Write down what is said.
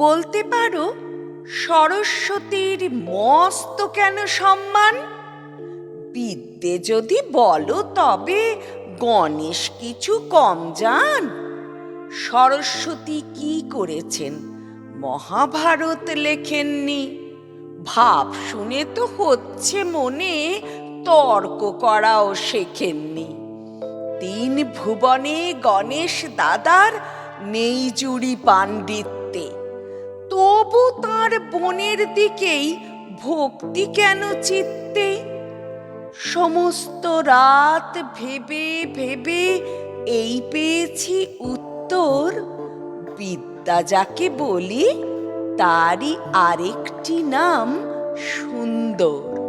বলতে পারো, সরস্বতীর মস্ত কেন সম্মান? বিদ্যে যদি বলো তবে গণেশ কিছু কম যান সরস্বতী কি করেছেন? মহাভারত লেখেননি। ভাব শুনে তো হচ্ছে মনে তর্ক করাও শেখেননি। তিন ভুবনে গণেশ দাদার নেই জুড়ি পাণ্ডিত্যে। তবু তার বোনের দিকেই ভক্তি কেন চিত্তে? সমস্ত রাত ভেবে ভেবে এই পেয়েছি উত্তর। বিদ্যা যাকে বলি, তারই আরেকটি নাম সুন্দর।